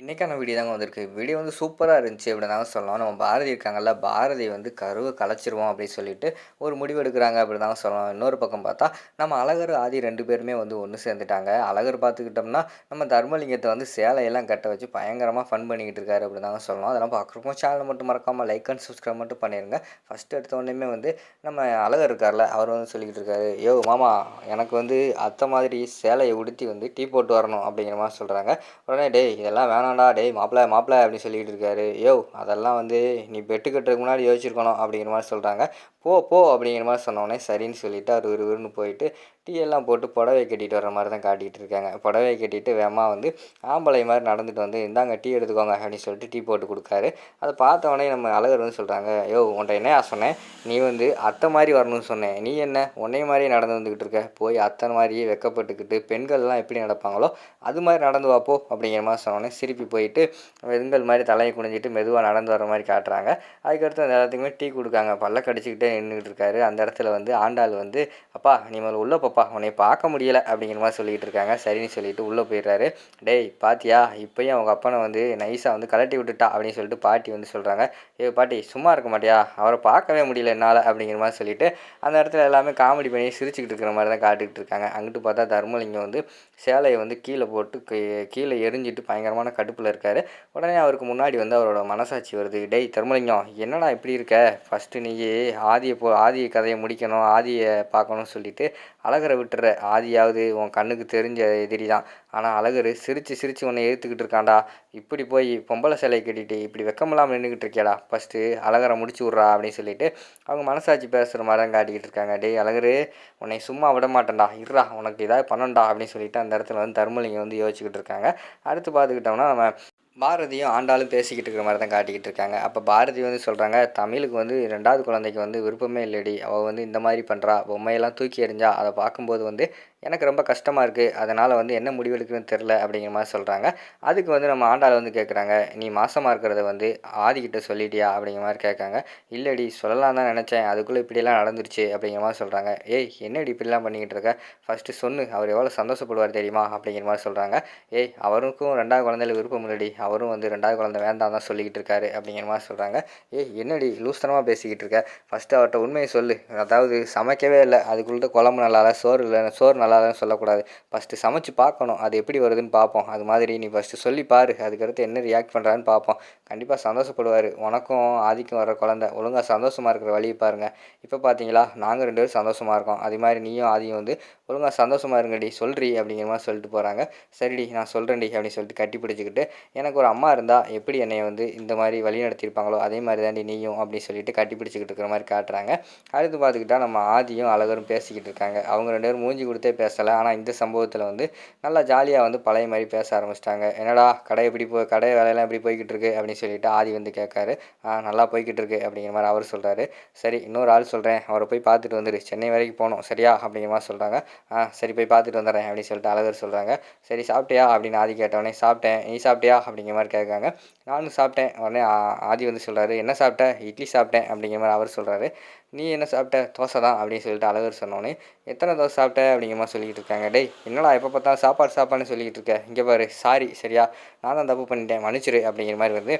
இன்றைக்கான வீடியோ தாங்க வந்திருக்கு. வீடியோ வந்து சூப்பராக இருந்துச்சு அப்படின்னு தாங்க சொல்லலாம். நம்ம பாரதி இருக்காங்கல்ல பாரதி வந்து கருவை கலைச்சிருவோம் அப்படின்னு சொல்லிட்டு ஒரு முடிவு எடுக்கிறாங்க அப்படி தாங்க சொல்லலாம். இன்னொரு பக்கம் பார்த்தா நம்ம அழகர் ஆதி ரெண்டு பேருமே வந்து ஒன்று சேர்ந்துட்டாங்க. அழகர் பார்த்துக்கிட்டோம்னா நம்ம தர்மலிங்கத்தை வந்து சேலையெல்லாம் கட்ட வச்சு பயங்கரமாக ஃபன் பண்ணிக்கிட்டு இருக்காரு அப்படி தாங்க சொல்லலாம். அதெல்லாம் பார்க்குறப்போ சேனல் மட்டும் மறக்காமல் லைக் அண்ட் சப்ஸ்கிரைப் மட்டும் பண்ணிடுங்க ஃபஸ்ட்டு எடுத்த உடனே வந்து நம்ம அழகர் இருக்கார்ல அவர் வந்து சொல்லிக்கிட்டு இருக்காரு யோ மாமா எனக்கு வந்து அத்தை மாதிரி சேலையை உடுத்தி வந்து டீ போட்டு வரணும் அப்படிங்கிற மாதிரி சொல்கிறாங்க உடனே டேய் இதெல்லாம் வேணாம்டா டேய் மாப்பிள மாப்பிள அப்படின்னு சொல்லிக்கிட்டு இருக்காரு. யோ அதெல்லாம் வந்து நீ பெட்டு கட்டுறதுக்கு முன்னாடி யோசிச்சிருக்கணும் அப்படிங்கிற மாதிரி சொல்கிறாங்க போ போ அப்படிங்கிற மாதிரி சொன்னோடனே சரின்னு சொல்லிட்டு அவர் விறுவிறுன்னு போயிட்டு டீ எல்லாம் போட்டு புடவை கட்டிட்டு வர மாதிரி தான் காட்டிகிட்டு இருக்காங்க. புடவை கட்டிட்டு வேமா வந்து ஆம்பளை மாதிரி நடந்துட்டு வந்து இந்தாங்க டீ எடுத்துக்கோங்க அப்படின்னு சொல்லிட்டு டீ போட்டு கொடுக்காரு. அதை பார்த்தவொடனே நம்ம அழகர் வந்து சொல்கிறாங்க யோ உன்ட்ட என்னையா சொன்னேன்? நீ வந்து அத்தை மாதிரி வரணும்னு சொன்னேன். நீ என்ன உன்னை மாதிரியே நடந்து வந்துக்கிட்டு இருக்க? போய் அத்தை மாதிரியே வெக்கப்பட்டுக்கிட்டு பெண்கள்லாம் எப்படி நடப்பாங்களோ அது மாதிரி நடந்து வாப்போ அப்படிங்கிற மாதிரி சொன்னோன்னே சிரிப்பு போயிட்டு பெண்கள் மாதிரி தலையை குனிஞ்சிட்டு மெதுவாக நடந்து வர மாதிரி காட்டுறாங்க. அதுக்கடுத்து அந்த எல்லாத்துக்குமே டீ கொடுக்காங்க. பல்ல கடிச்சிக்கிட்டே நின்றுட்டு இருக்காரு. அந்த இடத்துல வந்து ஆண்டாள் வந்து அப்பா நீ மேலே உள்ளே பாப்பா. உன்னை பார்க்க முடியலை. அப்படிங்கிற மாதிரி சொல்லிகிட்டு இருக்காங்க. சரின்னு சொல்லிட்டு உள்ளே போயிடுறாரு. டேய் பாத்தியா? இப்போயும் அவங்க அப்பனை வந்து நைஸாக வந்து கலட்டி விட்டுட்டா. அப்படின்னு சொல்லிட்டு பாட்டி வந்து சொல்கிறாங்க ஏ பாட்டி சும்மா இருக்க மாட்டியா? அவரை பார்க்கவே முடியல என்னால். அப்படிங்கிற மாதிரி சொல்லிட்டு அந்த இடத்துல எல்லாமே காமெடி பண்ணி சிரிச்சுக்கிட்டு இருக்கிற மாதிரி தான் காட்டுக்கிட்டு இருக்காங்க. அங்கிட்டு பார்த்தா தர்மலிங்கம் வந்து சேலையை வந்து கீழே போட்டு கீழே எரிஞ்சிட்டு பயங்கரமான கடுப்பில் இருக்கார். உடனே அவருக்கு முன்னாடி வந்து அவரோட மனசாட்சி வருது. டேய் தர்மலிங்கம் என்னடா இப்படி இருக்க? ஃபஸ்ட்டு நீ ஆதியை போ ஆதி கதையை முடிக்கணும் ஆதியை பார்க்கணும்னு சொல்லிட்டு அழகரை விட்டுற ஆதியாவது உன் கண்ணுக்கு தெரிஞ்ச எதிரி தான் ஆனால் அழகர் சிரித்து சிரித்து உன்னை ஏற்றுக்கிட்டு இருக்காண்டா இப்படி போய் பொம்பளை சிலை கட்டிட்டு இப்படி வெக்கமில்லாமல் நின்றுக்கிட்டு இருக்கியாடா. ஃபஸ்ட்டு அழகரை முடிச்சு விட்றா அப்படின்னு சொல்லிட்டு அவங்க மனசாட்சி பேசுகிற மாதிரி தான் காட்டிக்கிட்டு இருக்காங்க. டேய் அழகரு உன்னை சும்மா விட மாட்டேன்டா. இருடா உனக்கு ஏதாவது பண்ணண்டா அப்படின்னு சொல்லிட்டு அந்த இடத்துல வந்து தர்மலிங்கம் வந்து யோசிச்சுக்கிட்டு இருக்காங்க. அடுத்து பார்த்துக்கிட்டோம்னா நம்ம பாரதியும் ஆண்டாளும் பேசிக்கிட்டு இருக்கிற மாதிரி தான் காட்டிக்கிட்டு இருக்காங்க. அப்போ பாரதி வந்து சொல்கிறாங்க தமிழுக்கு வந்து ரெண்டாவது குழந்தைக்கு வந்து விருப்பமே இல்லடி. அவள் வந்து இந்த மாதிரி பண்ணுறா பொம்மையெல்லாம் தூக்கி எறிஞ்சா அதை பார்க்கும்போது வந்து எனக்கு ரொம்ப கஷ்டமாக இருக்குது அதனால் வந்து என்ன முடிவெடுக்குன்னு தெரில அப்படிங்கிற மாதிரி சொல்கிறாங்க அதுக்கு வந்து நம்ம ஆண்டாள் வந்து கேட்குறாங்க நீ மாசமாக இருக்கிறத வந்து ஆதிக்கிட்ட சொல்லிட்டியா அப்படிங்கிற மாதிரி கேட்காங்க இல்லடி சொல்லலாம் தான் நினச்சேன். அதுக்குள்ளே இப்படியெல்லாம் நடந்துருச்சு அப்படிங்கிற மாதிரி சொல்கிறாங்க ஏய் என்னடி இப்படிலாம் பண்ணிக்கிட்டு இருக்க? ஃபஸ்ட்டு சொன்னு அவர் எவ்வளோ சந்தோஷப்படுவார் தெரியுமா? அப்படிங்கிற மாதிரி சொல்கிறாங்க ஏய் அவருக்கும் ரெண்டாவது குழந்தையில விருப்பம் இல்லடி. அவரும் வந்து ரெண்டாவது குழந்தை வேண்டாம் தான் சொல்லிக்கிட்டு இருக்காரு அப்படிங்கிற மாதிரி சொல்கிறாங்க ஏய் என்னடி லூஸ்தனமாக பேசிக்கிட்டு இருக்க? ஃபஸ்ட்டு அவர்கிட்ட உண்மையை சொல்லு. அதாவது சமைக்கவே இல்லை. அதுக்குள்ளே குழம்பு நல்லா சோறு இல்லை சோறு நல்லா அதெல்லாம் சொல்லக்கூடாது. ஃபஸ்ட்டு சமைச்சு பார்க்கணும். அது எப்படி வருதுன்னு பார்ப்போம். அது மாதிரி நீ ஃபஸ்ட்டு சொல்லி பாரு. அதுக்கடுத்து என்ன ரியாக்ட் பண்ணுறான்னு பார்ப்போம். கண்டிப்பாக சந்தோஷப்படுவார். உனக்கும் ஆதிக்கும் வர குழந்த. ஒழுங்காக சந்தோஷமாக இருக்கிற வழியை பாருங்கள் இப்போ பார்த்தீங்களா நாங்கள் ரெண்டு பேரும் சந்தோஷமாக இருக்கோம். அது மாதிரி நீயும் ஆதியும் வந்து ஒழுங்காக சந்தோஷமாக இருங்கடி சொல்றி அப்படிங்கிற மாதிரி சொல்லிட்டு போகிறாங்க சரிடி நான் சொல்கிறேன்டி அப்படின்னு சொல்லிட்டு கட்டி பிடிச்சிக்கிட்டு எனக்கு ஒரு அம்மா இருந்தால் எப்படி என்னை வந்து இந்த மாதிரி வழி நடத்தியிருப்பாங்களோ அதே மாதிரி தாண்டி நீயும் அப்படின்னு சொல்லிட்டு கட்டி பிடிச்சிக்கிட்டு இருக்கிற மாதிரி காட்டுறாங்க. அடுத்து பார்த்துக்கிட்டா நம்ம ஆதியும் அழகரும் பேசிக்கிட்டு இருக்காங்க. அவங்க ரெண்டு பேரும் மூஞ்சி கொடுத்தே பேசலை. ஆனால் இந்த சம்பவத்தில் வந்து நல்லா ஜாலியாக வந்து பழைய மாதிரி பேச ஆரம்பிச்சிட்டாங்க. என்னடா கடை எப்படி போய் கடை வேலையெல்லாம் எப்படி போய்கிட்டு இருக்கு? அப்படின்னு சொல்லிட்டு ஆதி வந்து கேட்காரு. நல்லா போய்கிட்டு இருக்கு அப்படிங்கிற மாதிரி அவர் சொல்கிறாரு சரி இன்னொரு ஆள் சொல்கிறேன் அவரை போய் பார்த்துட்டு வந்துரு. சென்னை வரைக்கும் போகணும். சரியா? அப்படிங்கிற மாதிரி சொல்கிறாங்க ஆ சரி போய் பார்த்துட்டு வந்துடுறேன் அப்படின்னு சொல்லிட்டு அழகர் சொல்கிறாங்க சரி சாப்பிட்டியா? அப்படின்னு ஆதி கேட்டவொடனே சாப்பிட்டேன். நீ சாப்பிட்டியா? அப்படிங்கிற மாதிரி கேட்காங்க. நானும் சாப்பிட்டேன். உடனே ஆதி வந்து சொல்கிறாரு என்ன சாப்பிட்ட? இட்லி சாப்பிட்டேன் அப்படிங்கிற மாதிரி அவர் சொல்கிறாரு நீ என்ன சாப்பிட்ட? தோசை தான் அப்படின்னு சொல்லிட்டு அழகர் சொன்னோன்னே எத்தனை தோசை சாப்பிட்ட? அப்படிங்கிற மாதிரி சொல்லிக்கிட்டு இருக்காங்க. டேய் என்னடா எப்போ பார்த்தாலும் சாப்பாடு சாப்பாடுன்னு சொல்லிக்கிட்டு இருக்க? இங்கே பாரு சாரி சரியா? நான் தான் தப்பு பண்ணிட்டேன் மன்னிச்சிரு அப்படிங்கிற மாதிரி வந்து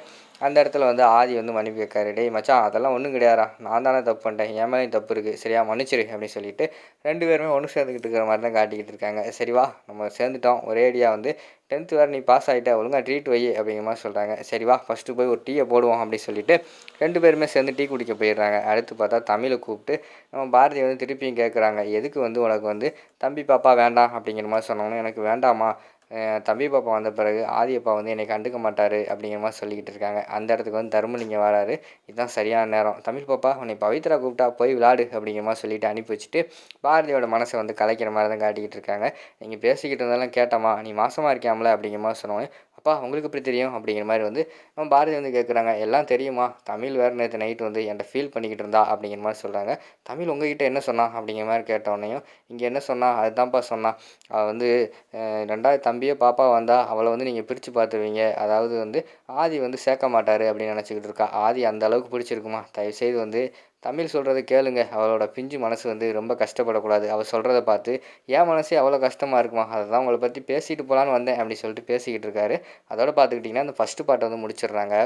அந்த இடத்துல வந்து ஆதி வந்து மன்னிப்பு கேட்காரு. டேய் மச்சான் அதெல்லாம் ஒன்றும் கிடையாதா நான் தானே தப்பு பண்ணிட்டேன் என் மேலேயும் தப்பு இருக்குது சரியா? மன்னிச்சிரு அப்படின்னு சொல்லிட்டு ரெண்டு பேருமே ஒன்று சேர்ந்துக்கிட்டு இருக்கிற மாதிரி தான் காட்டிக்கிட்டு இருக்காங்க. சரிவா நம்ம சேர்ந்துட்டோம். ஒரே ஐடியா வந்து டென்த்து வேறு நீ பாஸ் ஆகிட்ட ஒழுங்காக ட்ரீட் வை அப்படிங்கிற மாதிரி சொல்கிறாங்க சரிவா ஃபஸ்ட்டு போய் ஒரு டீயை போடுவோம் அப்படின்னு சொல்லிட்டு ரெண்டு பேருமே சேர்ந்து டீ குடிக்க போயிடுறாங்க. அடுத்து பார்த்தா தமிழை கூப்பிட்டு நம்ம பாரதி வந்து திருப்பியும் கேட்குறாங்க எதுக்கு வந்து உனக்கு வந்து தம்பி பாப்பா வேண்டாம் அப்படிங்கிற மாதிரி சொன்னோன்னே எனக்கு வேண்டாமா தம்பி பாப்பா வந்த பிறகு ஆதியப்பா வந்து என்னை கண்டுக்க மாட்டார் அப்படிங்கிற மாதிரி சொல்லிக்கிட்டு இருக்காங்க. அந்த இடத்துக்கு வந்து தர்மலிங்கம் வராரு. இதுதான் சரியான நேரம். தமிழ் பாப்பா உன்னை பவித்ரா கூப்பிட்டா போய் விளாடு அப்படிங்கிற மாதிரி சொல்லிட்டு அனுப்பி வச்சுட்டு பாரதியோட மனசை வந்து கலைக்கிற மாதிரி தான் காட்டிக்கிட்டு இருக்காங்க. நீங்கள் பேசிக்கிட்டு இருந்தாலும் கேட்டோமா நீ மாசமாக இருக்கியாமல அப்படிங்கிற மாதிரி சொன்னோன்னே அப்பா உங்களுக்கு எப்படி தெரியும்? அப்படிங்கிற மாதிரி வந்து நம்ம பாரதி வந்து கேட்குறாங்க எல்லாம் தெரியுமா? தமிழ் வேறு நேற்று நைட்டு வந்து என்கிட்ட ஃபீல் பண்ணிக்கிட்டு இருந்தா? அப்படிங்கிற மாதிரி சொல்கிறாங்க தமிழ் உங்ககிட்ட என்ன சொன்னா? அப்படிங்கிற மாதிரி கேட்டோடனையும் இங்கே என்ன சொன்னா? அதுதான்ப்பா சொன்னா. அவள் வந்து ரெண்டாவது தம்பியே பாப்பா வந்தால் அவளை வந்து நீங்கள் பிரித்து பார்த்துருவீங்க. அதாவது வந்து ஆதி வந்து சேர்க்க மாட்டார் அப்படின்னு நினச்சிக்கிட்டு இருக்கா. ஆதி அந்த அளவுக்கு பிடிச்சிருக்குமா? தயவுசெய்து வந்து தமிழ் சொல்கிறத கேளுங்க. அவளோட பிஞ்சு மனசு வந்து ரொம்ப கஷ்டப்படக்கூடாது. அவள் சொல்கிறத பார்த்து என் மனசே அவ்வளோ கஷ்டமாக இருக்குமா? அதை தான் உங்களை பற்றி பேசிட்டு போகலான்னு வந்தேன் அப்படி சொல்லிட்டு பேசிக்கிட்டு இருக்காரு. அதோட பார்த்துக்கிட்டிங்கன்னா அந்த ஃபஸ்ட்டு பாட்டை வந்து முடிச்சிடுறாங்க.